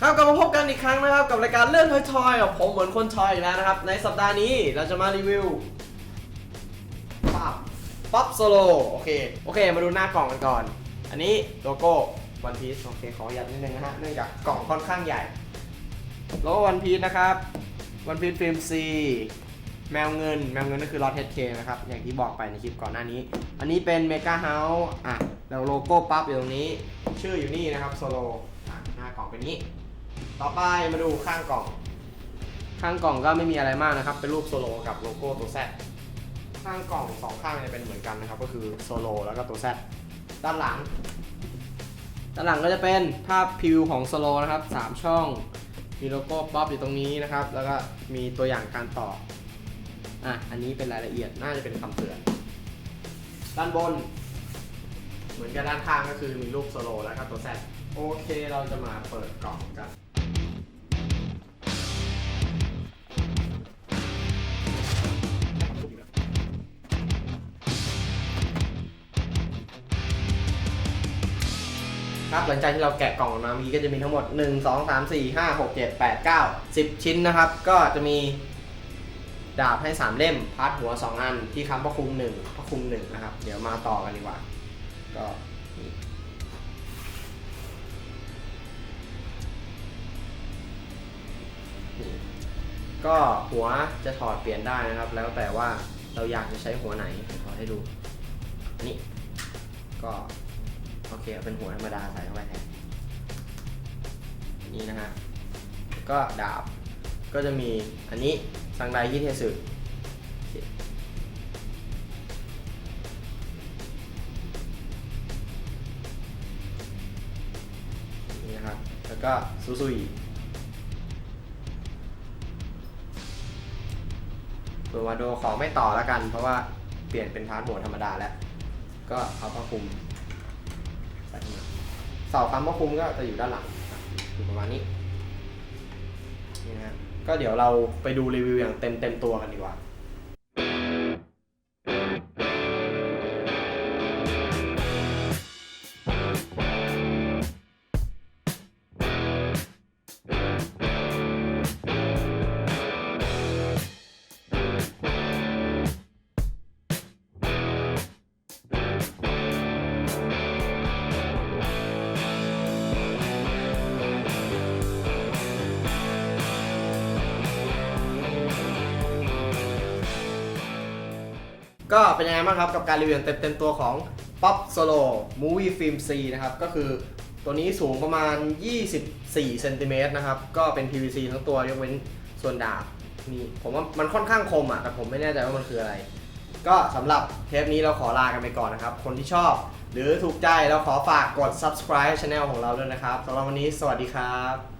ครับกลับมาพบกันอีกครั้งนะครับ กับรายการเลื่อนทอยทอยกับผมเหมือนคนทอยอีกแล้วนะครับ ในสัปดาห์นี้เราจะมารีวิวป๊อปป๊อปโซโลโอเคโอเค มาดูหน้ากล่องกันก่อน อันนี้โลโก้วันพีซโอเคขอยัดนิดนึงนะฮะเนื่องจากกล่องค่อนข้างใหญ่โลโก้วันพีซนะครับวันพีซฟิล์มซีแมวเงิน แมวเงินก็คือลอตเทสเคนะครับ อย่างที่บอกไปในคลิปก่อนหน้านี้ อันนี้เป็นเมกาเฮาส์อะแล้วโลโก้ปั๊บอยู่ตรงนี้ ชื่ออยู่นี่นะครับโซโล่หน้ากล่องเป็นนี้ ต่อไปมาดูข้างกล่อง ข้างกล่องก็ไม่มีอะไรมากนะครับ เป็นรูปโซโลกับโลโก้ตัว Z ข้างกล่องสองข้างจะเป็นเหมือนกันนะครับ ก็คือโซโลแล้วก็ตัว Z ด้านหลัง ด้านหลังก็จะเป็นภาพพิวของโซโลนะครับสามช่อง มีโลโก้ป๊อปอยู่ตรงนี้นะครับ แล้วก็มีตัวอย่างการต่อ อะ อันนี้เป็นรายละเอียดน่าจะเป็นคำเตือน ด้านบน เหมือนกับด้านข้างก็คือมีรูปโซโลแล้วก็ตัว Z โอเคเราจะมาเปิดกล่องกัน ครับหลังจากที่เราแกะกล่องออกมาเมื่อกี้ก็จะมีทั้งหมด 1 2 3 4 5 6 7 8 9 10 ชิ้นนะครับ ก็จะมีดาบให้ 3 เล่มพาร์ทหัว 2 อัน ที่คำพระคุม1พระคุม1นะครับ เดี๋ยวมาต่อกันดีกว่า ก็ก็หัวจะถอดเปลี่ยนได้นะครับ แล้วแต่ว่าเราอยากจะใช้หัวไหนขอให้ดูอันนี้ก็ โอเคเอาเป็นหัวธรรมดาใส่เข้าไปแทนนี่นะฮะก็ดาบก็จะมีอันนี้ซังไดยิเทสึโอเคนี่นะครับ แล้วก็ซูซุยตัววาโดขอไม่ต่อแล้วกัน เพราะว่าเปลี่ยนเป็นพาร์ทหัวธรรมดาแล้ว ก็เอาผ้าคลุม เสาค้ำว่าคุมก็จะอยู่ด้านหลังอยู่ประมาณนี้นี่นะก็เดี๋ยวเราไปดูรีวิวอย่างเต็มเต็มตัวกันดีกว่า ก็เป็นยังไงบ้างครับกับการรีวิวเต็มเต็มๆตัวของ Pop Solo Movie Film C นะครับ ก็คือตัวนี้สูงประมาณ 24เซนติเมตรนะครับ ก็เป็น PVC ทั้งตัวยกเว้นส่วนดาบนี่ผมว่ามันค่อนข้างคมอะแต่ผมไม่แน่ใจว่ามันคืออะไร ก็สำหรับเทปนี้เราขอลากันไปก่อนนะครับ คนที่ชอบ หรือถูกใจเราขอฝากกด subscribe channel ของเราด้วยนะครับสำหรับวันนี้สวัสดีครับ